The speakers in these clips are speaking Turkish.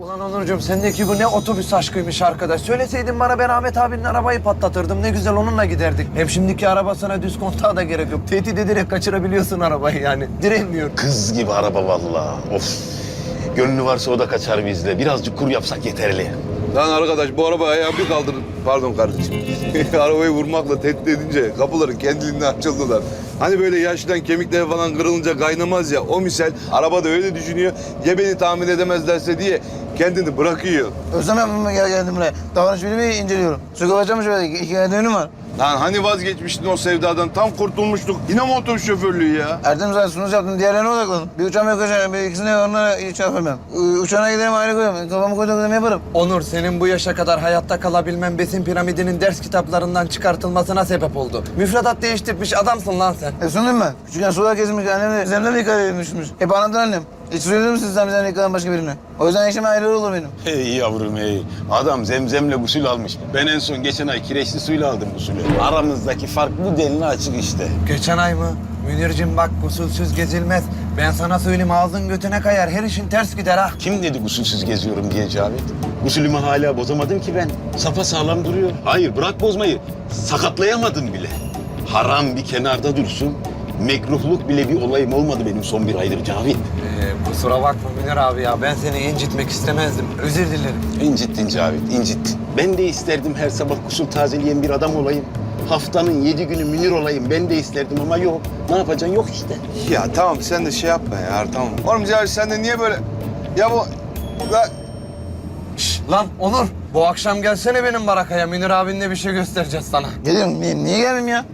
Ulan Onurcuğum sendeki bu ne otobüs aşkıymış arkadaş. Söyleseydin bana ben Ahmet abinin arabayı patlatırdım. Ne güzel onunla giderdik. Hem şimdiki araba sana düz kontağa da gerek yok. Tehdit ederek kaçırabiliyorsun arabayı yani. Diremiyor. Kız gibi araba vallahi. Of. Gönlü varsa o da kaçar bizle. Birazcık kur yapsak yeterli. Lan arkadaş bu arabayı ayağı bir kaldırın. Pardon kardeşim. Arabayı vurmakla tehdit edince kapıları kendiliğinden açıldılar. Hani böyle yaştan kemikleri falan kırılınca kaynamaz ya. O misal araba da öyle düşünüyor. Ya beni tahmin edemezlerse diye kendini bırakıyor. Özlemem gel geldim buraya. Davranış bilimi inceliyorum. Kapatacağım şöyle. İki iki düğünüm var. Lan hani vazgeçmiştin o sevdadan tam kurtulmuştuk. Yine mi otobüs şoförlüğü ya? Erdem zaten sunuş yaptım. Diğerlerine odaklanın. Bir uçağım yakacağım. Bir ikisini onlara hiç yapamam. Ee, Uçağına giderim ayrı koyarım. Kafamı koyduğum kadar yaparım. Onur senin bu yaşa kadar hayatta kalabilmen besin piramidinin ders kitaplarından çıkartılmasına sebep oldu. Müfredat değiştirmiş adamsın lan sen. E sundum ben. Küçükken sular kesilmiş. Annem de zemlemle yıkaymışmış. Hep anlattın annem. Hiç söyledin mi siz zemlemle yıkayan başka birine? O yüzden işim ayrı olur benim. Hey yavrum hey. Adam zemzemle gusül almış. Ben en son geçen ay kireçli suyla aldım gusülü. Aramızdaki fark bu denli açık işte. Geçen ay mı? Münir'cim bak gusülsüz gezilmez. Ben sana söyleyeyim ağzın götüne kayar. Her işin ters gider ha. Kim dedi gusülsüz geziyorum diye Cavit? Gusülümü hala bozamadım ki ben. Safa sağlam duruyor. Hayır bırak bozmayı. Sakatlayamadın bile. Haram bir kenarda dursun. Mekruhluk bile bir olayım olmadı benim son bir aydır Cavit. Kusura bakma Münir abi ya. Ben seni incitmek istemezdim. Özür dilerim. İncittin Cavit, incittin. Ben de isterdim her sabah gusül tazeleyen bir adam olayım. Haftanın yedi günü Münir olayım. Ben de isterdim ama yok. Ne yapacaksın? Yok işte. Ya tamam sen de şey yapma ya tamam. Oğlum Cahil sen de niye böyle... Ya bu... Ya... Şş, lan Onur. Bu akşam gelsene benim barakaya. Münir abinle bir şey göstereceğiz sana. Geliyorum. Niye, niye gelmeyeyim ya?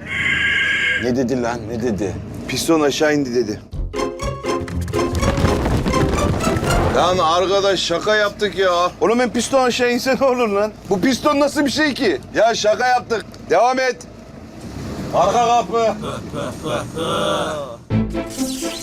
Ne dedi lan, ne dedi? Piston aşağı indi dedi. Lan arkadaş şaka yaptık ya. Oğlum ben piston aşağı inse ne olur lan? Bu piston nasıl bir şey ki? Ya şaka yaptık. Devam et. Arka kapı.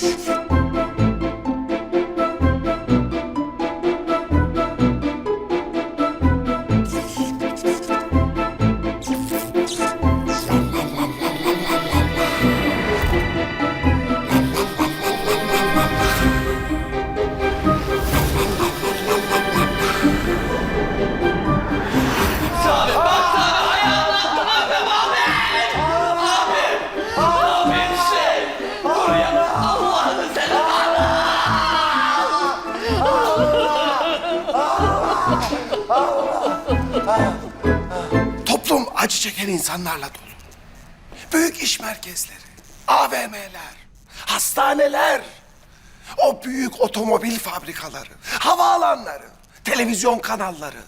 acı çeken insanlarla dolu. Büyük iş merkezleri, AVM'ler, hastaneler, o büyük otomobil fabrikaları, havaalanları, televizyon kanalları,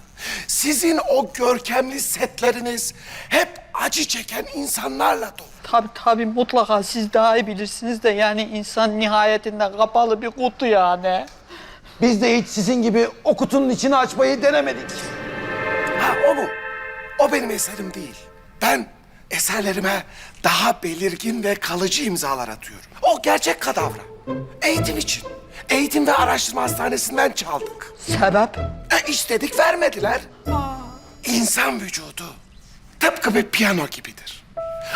sizin o görkemli setleriniz hep acı çeken insanlarla dolu. Tabii tabii mutlaka siz daha iyi bilirsiniz de yani insan nihayetinde kapalı bir kutu yani. Biz de hiç sizin gibi o kutunun içini açmayı denemedik. Ha o mu? O benim eserim değil. Ben eserlerime daha belirgin ve kalıcı imzalar atıyorum. O gerçek kadavra. Eğitim için. Eğitim ve Araştırma Hastanesi'nden çaldık. Sebep? E istedik vermediler. İnsan vücudu tıpkı bir piyano gibidir.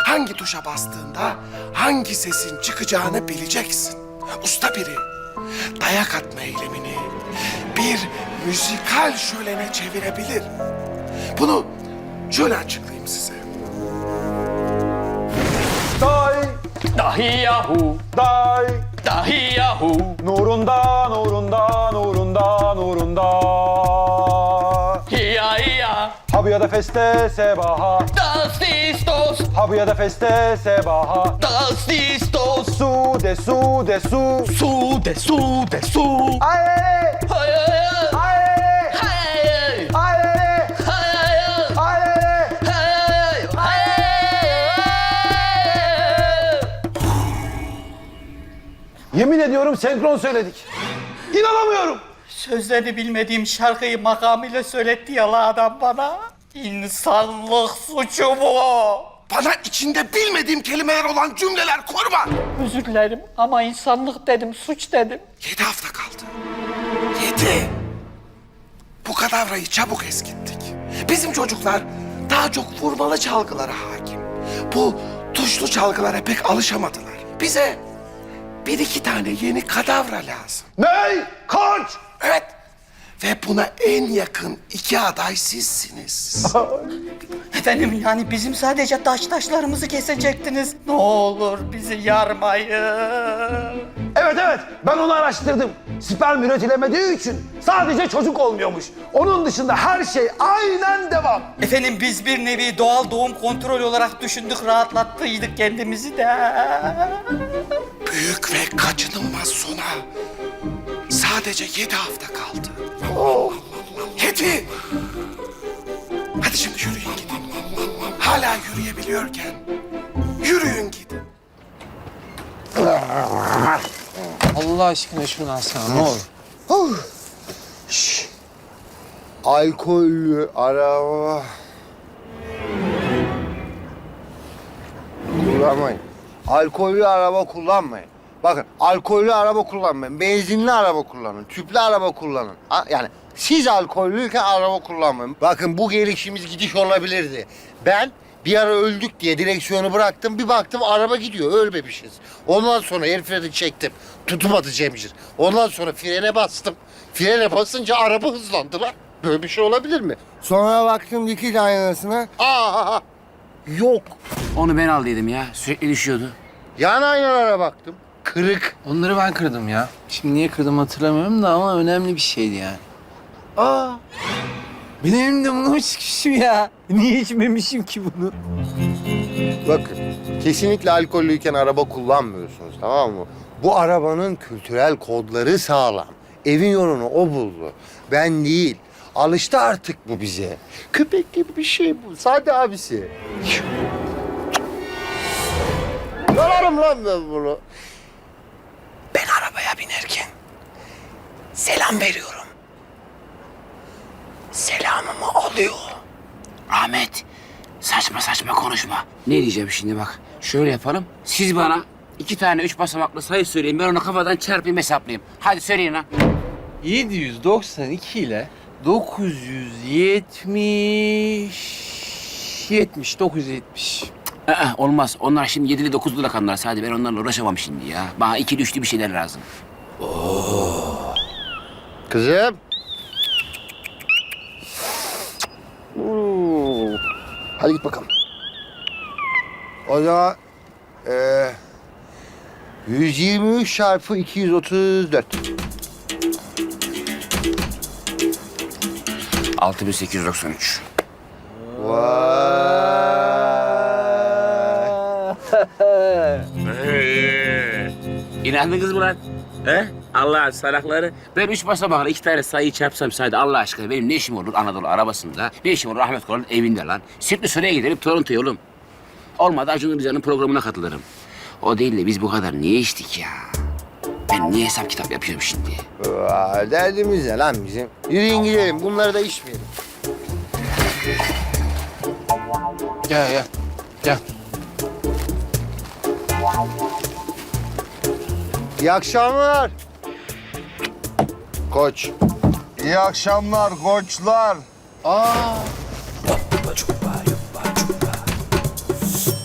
Hangi tuşa bastığında hangi sesin çıkacağını bileceksin. Usta biri dayak atma eylemini bir müzikal şölene çevirebilir. Bunu şöyle açıklayayım size. Day, Dahi yahu, day, dahi yahu. nurunda, nurunda, nurunda, nurunda. Hiya hiya, Habuya da feste sebaha, das ist dos, habuya da feste sebaha. das ist dos. Su de su de su. Su de su de su. Ay, Hay hay ay, Yemin ediyorum senkron söyledik. İnanamıyorum. Sözlerini bilmediğim şarkıyı makamıyla söyletti ya la adam bana. İnsanlık suçu bu. Bana içinde bilmediğim kelimeler olan cümleler kurma. Özür dilerim ama insanlık dedim, suç dedim. Yedi hafta kaldı. Yedi. Bu kadavrayı çabuk eskittik. Bizim çocuklar daha çok vurmalı çalgılara hakim. Bu tuşlu çalgılara pek alışamadılar. Bize bir iki tane yeni kadavra lazım. Ney? Kaç? Evet. Ve buna en yakın iki aday sizsiniz. Efendim yani bizim sadece taş taşlarımızı kesecektiniz. Ne olur bizi yarmayın. Evet evet ben onu araştırdım. Sperm üretilemediği için sadece çocuk olmuyormuş. Onun dışında her şey aynen devam. Efendim biz bir nevi doğal doğum kontrol olarak düşündük, rahatlattıydık kendimizi de. Büyük ve kaçınılmaz sona sadece yedi hafta kaldı. Yedi! Hadi şimdi yürüyün gidin. Hala yürüyebiliyorken yürüyün gidin. Allah aşkına şunu alsana ne olur. Alkollü araba kullanmayın. Alkollü araba kullanmayın. Bakın alkollü araba kullanmayın. Benzinli araba kullanın. Tüplü araba kullanın. Ha, Yani siz alkollüyken araba kullanmayın. Bakın bu gelişimiz gidiş olabilirdi. Ben bir ara öldük diye direksiyonu bıraktım. Bir baktım araba gidiyor. Ölmemişiz. Ondan sonra el freni çektim. Tutmadı Cemcir. Ondan sonra frene bastım. Frene basınca araba hızlandı lan. Böyle bir şey olabilir mi? Sonra baktım dikiz aynasına. Aa! Yok. Onu ben aldıydım ya. Sürekli düşüyordu. Yan aynalara baktım. Kırık. Onları ben kırdım ya. Şimdi niye kırdım hatırlamıyorum da ama önemli bir şeydi yani. Aa! Benim elimde bunu mu çıkmışım ya? Niye içmemişim ki bunu? Bakın kesinlikle alkollüyken araba kullanmıyorsunuz tamam mı? Bu arabanın kültürel kodları sağlam. Evin yolunu o buldu. Ben değil. Alıştı artık bu bize. Köpek gibi bir şey bu. Sade abisi. Yalarım lan ben bunu. Ben arabaya binerken selam veriyorum. Selamımı alıyor. Ahmet, saçma saçma konuşma. Ne diyeceğim şimdi bak. Şöyle yapalım. Siz bana iki tane üç basamaklı sayı söyleyin. Ben onu kafadan çarpayım hesaplayayım. Hadi söyleyin lan. 792 ile 970 70 970. Aa, olmaz. Onlar şimdi yedili dokuzlu rakamlar. Sadece ben onlarla uğraşamam şimdi ya. Bana iki düştü bir şeyler lazım. Kızım. Oo. Hadi git bakalım. O zaman eee 123 çarpı 234. 6893. İnandınız mı lan? He? Allah salakları. Ben üç basamakla iki tane sayıyı çarpsam saydı Allah aşkına benim ne işim olur Anadolu arabasında? Ne işim olur Ahmet Koran'ın evinde lan? Sirtli Süreyya gidelim Toronto'ya oğlum. Olmadı Acun Ilıcalı'nın programına katılırım. O değil de biz bu kadar niye içtik ya? Ben niye hesap kitap yapıyorum şimdi? Aa, derdimiz ne lan bizim? Yürüyün gidelim. Bunları da içmeyelim. Gel gel. Gel. İyi akşamlar. Koç. İyi akşamlar koçlar.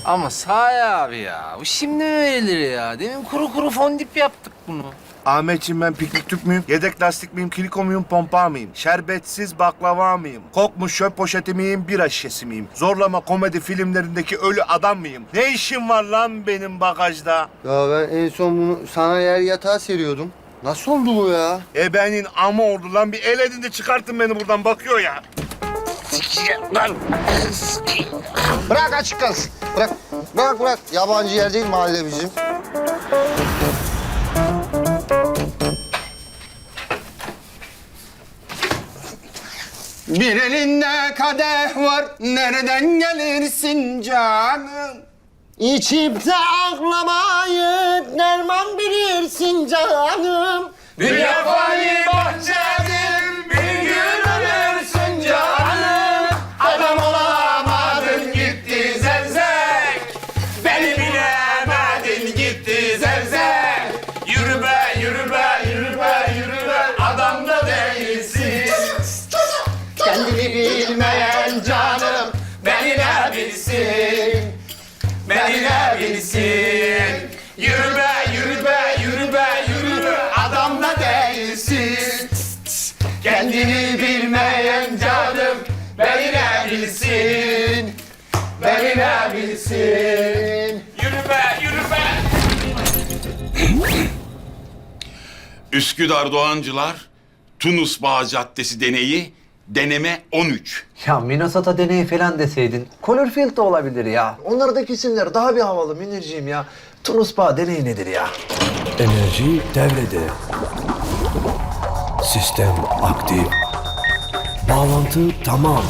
Ama sahi abi ya. Bu şimdi mi verilir ya? Demin kuru kuru fondip yaptık bunu. Ahmetciğim ben piknik tüp müyüm? Yedek lastik miyim? Kiliko muyum? Pompa mıyım? Şerbetsiz baklava mıyım? Kokmuş çöp poşeti miyim? Bira şişesi miyim? Zorlama komedi filmlerindeki ölü adam mıyım? Ne işim var lan benim bagajda? Ya ben en son bunu sana yer yatağa seriyordum. Nasıl oldu bu ya? Ebenin ama oldu lan. Bir el edin de çıkartın beni buradan bakıyor ya. Bırak açık kalsın. Bırak. Bırak bırak. Yabancı yer değil mahalle bizim. Bir elinde kadeh var. Nereden gelirsin canım? İçip de ağlamayı derman bilirsin canım. Dünya fani bahçedir, ne bilsin? Üsküdar Doğancılar, Tunus Bağ Caddesi deneyi, deneme 13. Ya Minnesota deneyi falan deseydin. Colorfield de olabilir ya. Onlardaki isimler daha bir havalı Münirciğim ya. Tunus Bağ deneyi nedir ya? Enerji devrede. Sistem aktif. Bağlantı tamam.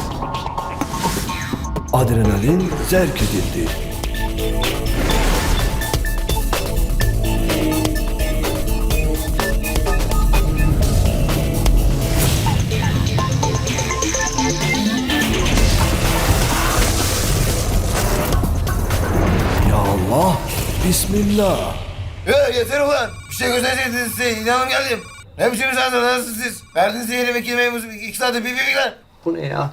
Adrenalin zerk edildi. Ya Allah, Bismillah. Ya yeter ulan. Bir şey gösterseydiniz size. İnanın geldim. Ne biçim insanlarsınız siz? Verdiniz yeni vekil memuru. İki saate bir bir lan. Bu ne ya?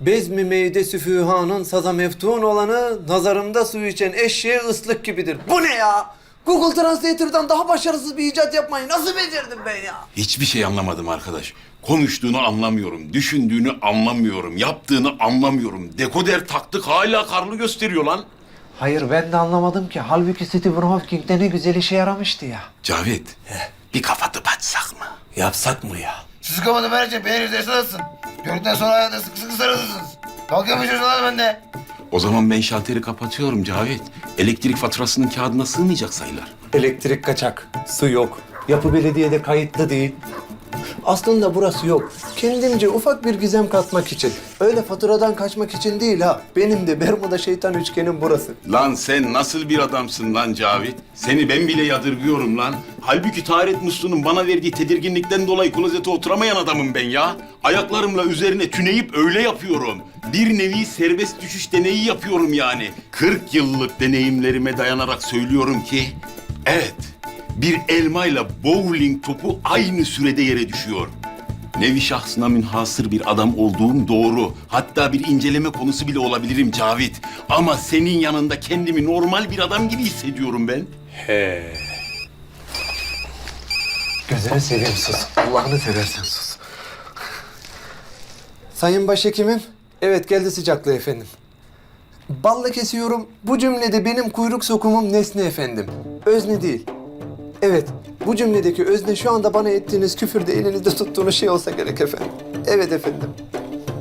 Bezmi meyde süfühanın saza meftun olanı nazarımda su içen eşeğe ıslık gibidir. Bu ne ya? Google Translator'dan daha başarısız bir icat yapmayı nasıl becerdim ben ya? Hiçbir şey anlamadım arkadaş. Konuştuğunu anlamıyorum, düşündüğünü anlamıyorum, yaptığını anlamıyorum. Dekoder taktık hala karlı gösteriyor lan. Hayır ben de anlamadım ki. Halbuki Stephen Hawking'de ne güzel işe yaramıştı ya. Cavit, bir kafatı batsak mı? Yapsak mı ya? Siz kafanı verecek. Beni üzerine atsın. Gördükten sonra hayata sıkı sıkı sarılırsınız. Kalkıyormuşuz lan bende. O zaman ben şalteri kapatıyorum Cavit. Elektrik faturasının kağıdına sığmayacak sayılar. Elektrik kaçak, su yok. Yapı belediyede kayıtlı değil. Aslında burası yok. Kendimce ufak bir gizem katmak için. Öyle faturadan kaçmak için değil ha. Benim de Bermuda şeytan üçgenim burası. Lan sen nasıl bir adamsın lan Cavit? Seni ben bile yadırgıyorum lan. Halbuki taharet musluğunun bana verdiği tedirginlikten dolayı klozete oturamayan adamım ben ya. Ayaklarımla üzerine tüneyip öyle yapıyorum. Bir nevi serbest düşüş deneyi yapıyorum yani. 40 yıllık deneyimlerime dayanarak söylüyorum ki... Evet, bir elmayla bowling topu aynı sürede yere düşüyor. Nevi şahsına münhasır bir adam olduğum doğru. Hatta bir inceleme konusu bile olabilirim Cavit. Ama senin yanında kendimi normal bir adam gibi hissediyorum ben. Gözünü seveyim sus. Allah'ını seversen sus. Sayın Başhekimim, evet geldi sıcaklığı efendim. Balla kesiyorum. Bu cümlede benim kuyruk sokumum nesne efendim. Özne değil. Evet, bu cümledeki özne şu anda bana ettiğiniz küfürde elinizde tuttuğunuz şey olsa gerek efendim. Evet efendim.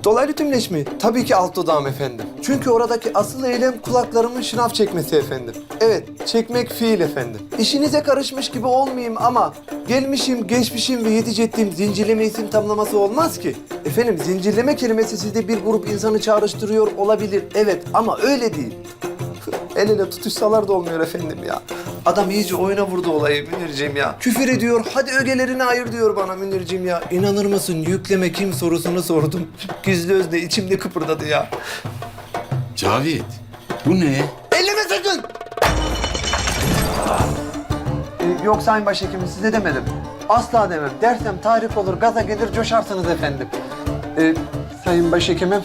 Dolaylı tümleşme tabii ki alt dudağım efendim. Çünkü oradaki asıl eylem kulaklarımın şınav çekmesi efendim. Evet, çekmek fiil efendim. İşinize karışmış gibi olmayayım ama gelmişim, geçmişim ve yetecettiğim zincirleme isim tamlaması olmaz ki. Efendim zincirleme kelimesi sizde bir grup insanı çağrıştırıyor olabilir. Evet ama öyle değil. El ele tutuşsalar da olmuyor efendim ya. Adam iyice oyuna vurdu olayı Münirciğim ya. Küfür ediyor, hadi ögelerini ayır diyor bana Münirciğim ya. İnanır mısın yükleme kim sorusunu sordum. Gizli özde içimde kıpırdadı ya. Cavit, bu ne? Elleme sakın! Ee, yok Sayın Başhekimim size demedim. Asla demem. Dersem tarif olur, gaza gelir coşarsınız efendim. Ee, Sayın Başhekimim,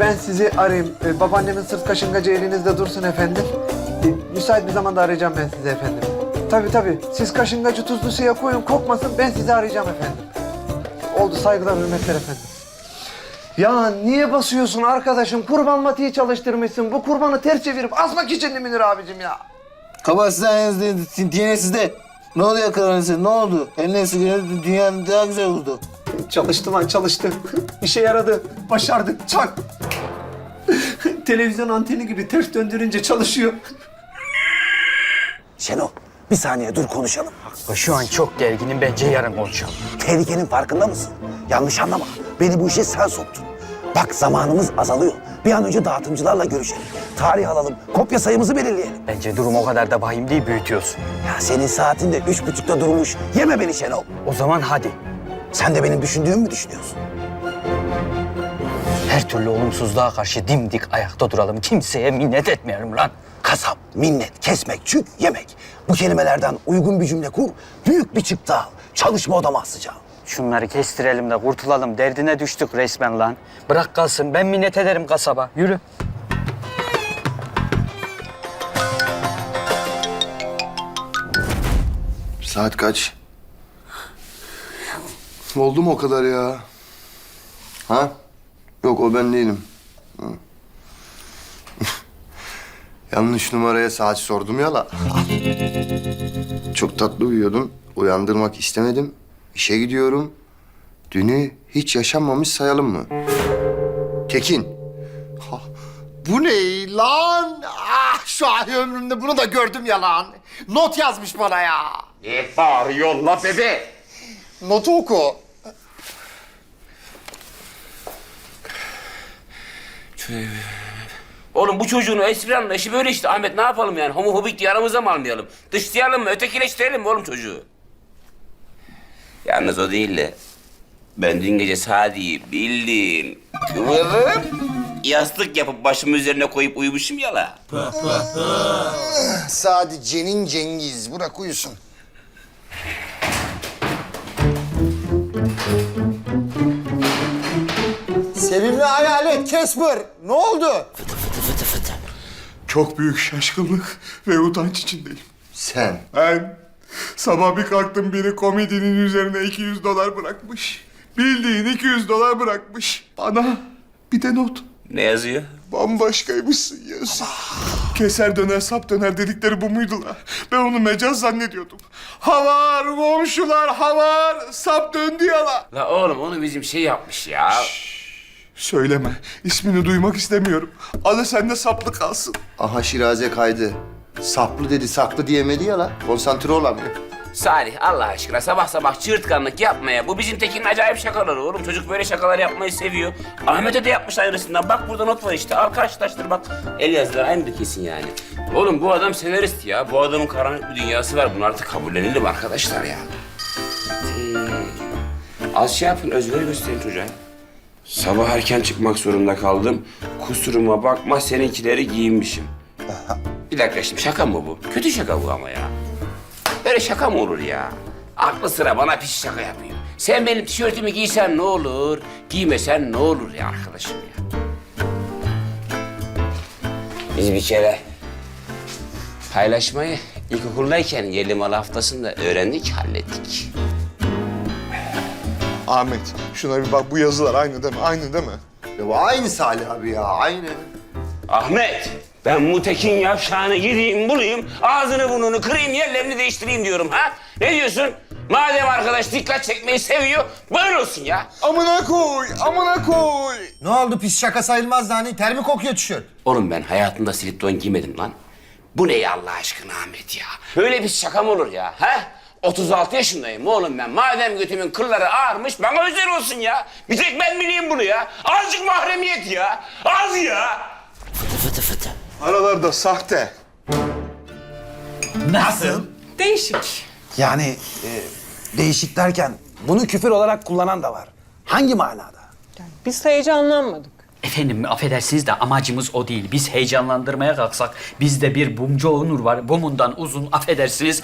ben sizi arayayım. Ee, babaannemin sırt kaşıngacı elinizde dursun efendim. Ee, müsait bir zamanda arayacağım ben sizi efendim. Tabii tabii. Siz kaşıngacı tuzlu suya koyun, kokmasın. Ben sizi arayacağım efendim. Oldu saygılar, hürmetler efendim. Ya niye basıyorsun arkadaşım? Kurban matiği çalıştırmışsın. Bu kurbanı ters çevirip asmak için mi Münir abicim ya? Kabahat sayenizde, dine sizde. Ne oluyor karanlısı? Ne oldu? Ennesi günü dünyanın daha güzel oldu. Çalıştı lan çalıştı. İşe yaradı. Başardık. Çak. Televizyon anteni gibi ters döndürünce çalışıyor. Şenol bir saniye dur konuşalım. Şu an çok gerginim bence yarın konuşalım. Tehlikenin farkında mısın? Yanlış anlama. Beni bu işe sen soktun. Bak zamanımız azalıyor. Bir an önce dağıtımcılarla görüşelim. Tarih alalım. Kopya sayımızı belirleyelim. Bence durum o kadar da vahim değil büyütüyorsun. Ya senin saatin de üç buçukta durmuş. Yeme beni Şenol. O zaman hadi. Sen de benim düşündüğümü mü düşünüyorsun? Her türlü olumsuzluğa karşı dimdik ayakta duralım. Kimseye minnet etmeyelim lan. Kasap, minnet, kesmek, çük, yemek. Bu kelimelerden uygun bir cümle kur. Büyük bir çıktı al. Çalışma odama asacağım. Şunları kestirelim de kurtulalım. Derdine düştük resmen lan. Bırak kalsın. Ben minnet ederim kasaba. Yürü. Saat kaç? Oldu mu o kadar ya? Ha? Yok o ben değilim. Yanlış numaraya saat sordum ya la. Çok tatlı uyuyordum. Uyandırmak istemedim. İşe gidiyorum. Dünü hiç yaşanmamış sayalım mı? Tekin. Ha, bu ne lan? Ah şu ay ömrümde bunu da gördüm ya lan. Not yazmış bana ya. Ne bağırıyorsun la bebe? Notu oku. Oğlum bu çocuğun espri anlayışı böyle işte Ahmet ne yapalım yani? Homofobik diye aramıza mı almayalım? Dışlayalım mı? Ötekileştirelim mi oğlum çocuğu? Yalnız o değil de ben dün gece Sadi'yi bildiğin kıvırıp yastık yapıp başımın üzerine koyup uyumuşum ya la. Sadi Cenin Cengiz. Bırak uyusun. Sevimli hayalet Casper. Ne oldu? Çok büyük şaşkınlık ve utanç içindeyim. Sen. Ben sabah bir kalktım biri komedinin üzerine 200 dolar bırakmış. Bildiğin 200 dolar bırakmış. Bana bir de not. Ne yazıyor? Bambaşkaymışsın yazın. Keser döner sap döner dedikleri bu muydu la? Ben onu mecaz zannediyordum. Havar komşular havar sap döndü ya la. La oğlum onu bizim şey yapmış ya. Söyleme. ismini duymak istemiyorum. Adı sende saplı kalsın. Aha Şiraze kaydı. Saplı dedi saklı diyemedi ya la. Konsantre olamıyor. Salih Allah aşkına sabah sabah çığırtkanlık yapmaya. Bu bizim Tekin'in acayip şakaları oğlum. Çocuk böyle şakalar yapmayı seviyor. Ahmet'e de yapmış aynısından. Bak burada not var işte. Al karşılaştır bak. El yazıları aynıdır kesin yani. Oğlum bu adam senarist ya. Bu adamın karanlık bir dünyası var. Bunu artık kabullenelim arkadaşlar ya. Ee, az şey yapın özveri gösterin çocuğa. Sabah erken çıkmak zorunda kaldım. Kusuruma bakma seninkileri giyinmişim. Bir dakika şimdi şaka mı bu? Kötü şaka bu ama ya. Böyle şaka mı olur ya? Aklı sıra bana pis şaka yapıyor. Sen benim tişörtümü giysen ne olur, giymesen ne olur ya arkadaşım ya. Biz bir kere paylaşmayı ilkokuldayken yerli mal haftasında öğrendik, hallettik. Ahmet şuna bir bak bu yazılar aynı değil mi? Aynı değil mi? Ya bu aynı Salih abi ya aynı. Ahmet, ben bu Tekin yavşağını gideyim bulayım, ağzını burnunu kırayım, yerlerini değiştireyim diyorum ha? Ne diyorsun? Madem arkadaş dikkat çekmeyi seviyor, böyle olsun ya. Amına koy, amına koy. Ne oldu pis şaka sayılmaz da hani ter mi kokuyor tişört? Oğlum ben hayatımda silip don giymedim lan. Bu ne ya Allah aşkına Ahmet ya? Böyle bir şaka mı olur ya? He? 36 yaşındayım oğlum ben. Madem götümün kılları ağarmış bana özel olsun ya. Bir tek ben bileyim bunu ya. Azıcık mahremiyet ya. Az ya. Fıtı fıtı fıtı. Aralarda sahte. Nasıl? Değişik. Yani e, değişik derken bunu küfür olarak kullanan da var. Hangi manada? Biz heyecanlanmadık. Efendim affedersiniz de amacımız o değil. Biz heyecanlandırmaya kalksak bizde bir bumcu Onur var. Bumundan uzun affedersiniz.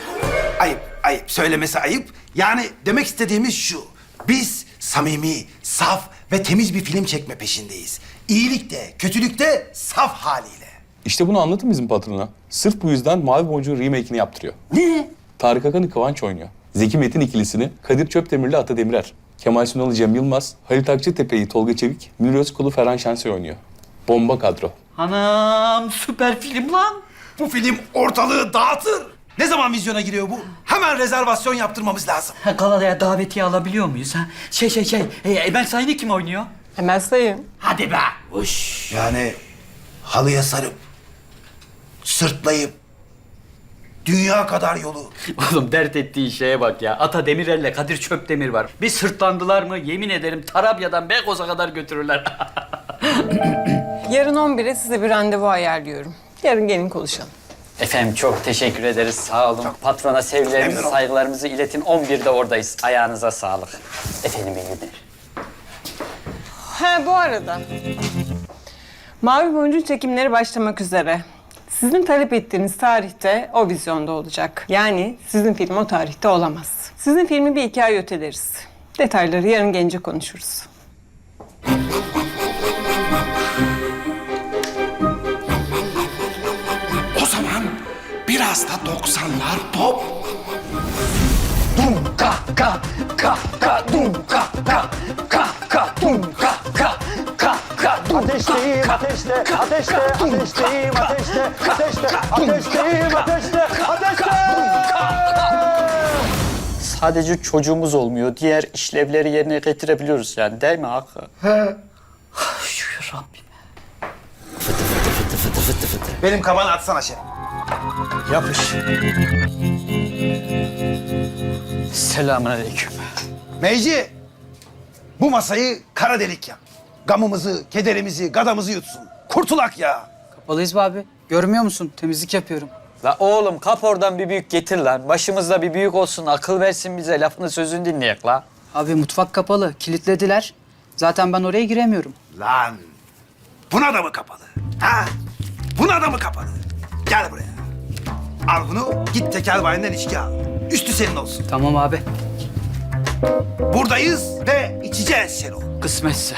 Ayıp, ayıp. Söylemesi ayıp. Yani demek istediğimiz şu. Biz samimi, saf ve temiz bir film çekme peşindeyiz. İyilikte, kötülükte saf haliyle. İşte bunu anlatın bizim patrona. Sırf bu yüzden Mavi Boncuk'un remake'ini yaptırıyor. Ne? Tarık Akan'ı Kıvanç oynuyor. Zeki Metin ikilisini Kadir Çöpdemir'le Ata Demirer. Kemal Sunal'ı Cem Yılmaz, Halit Akçatepe'yi Tolga Çevik, Münir Özkul'u Ferhan Şensoy oynuyor. Bomba kadro. Anam süper film lan. Bu film ortalığı dağıtır. Ne zaman vizyona giriyor bu? Hemen rezervasyon yaptırmamız lazım. Ha, Galada'ya davetiye alabiliyor muyuz ha? Şey şey şey. E, Emel Sayın'ı kim oynuyor? Hemen sayın. Hadi be. Uş. Yani halıya sarıp, sırtlayıp, dünya kadar yolu. Oğlum dert ettiği şeye bak ya. Ata Demirel'le Kadir Çöpdemir var. Bir sırtlandılar mı yemin ederim Tarabya'dan Beykoz'a kadar götürürler. Yarın 11'e size bir randevu ayarlıyorum. Yarın gelin konuşalım. Efendim çok teşekkür ederiz. Sağ olun. Patrona sevgilerimizi, saygılarımızı iletin. 11'de oradayız. Ayağınıza sağlık. Efendim iyi günler. Ha bu arada. Mavi Boncuk çekimleri başlamak üzere. Sizin talep ettiğiniz tarihte o vizyonda olacak. Yani sizin film o tarihte olamaz. Sizin filmi bir iki ay öteleriz. Detayları yarın gence konuşuruz. Biraz da 90'lar pop. Dum ka ka ka ka dum ka ka ka ka dum ka ka Ateşteyim ateşte, ateşte, ateşteyim ateşte, ateşte, ateşteyim ateşte, ateşte! Sadece çocuğumuz olmuyor. Diğer işlevleri yerine getirebiliyoruz yani değil mi Hakkı? Şükür Rabbim. Fıtı fıtı fıtı fıtı fıtı fıtı. Benim kabanı atsana şef. Yapış. Selamünaleyküm. Meyci, bu masayı kara delik yap. Gamımızı, kederimizi, gadamızı yutsun. Kurtulak ya. Kapalıyız be abi. Görmüyor musun? Temizlik yapıyorum. La oğlum kap oradan bir büyük getir lan. Başımızda bir büyük olsun, akıl versin bize. Lafını sözünü dinleyek la. Abi mutfak kapalı. Kilitlediler. Zaten ben oraya giremiyorum. Lan, buna da mı kapalı? Ha? Buna da mı kapalı? Gel buraya. Al bunu, git tekel bayinden içki al. Üstü senin olsun. Tamam abi. Buradayız ve içeceğiz Şenol. Kısmetse.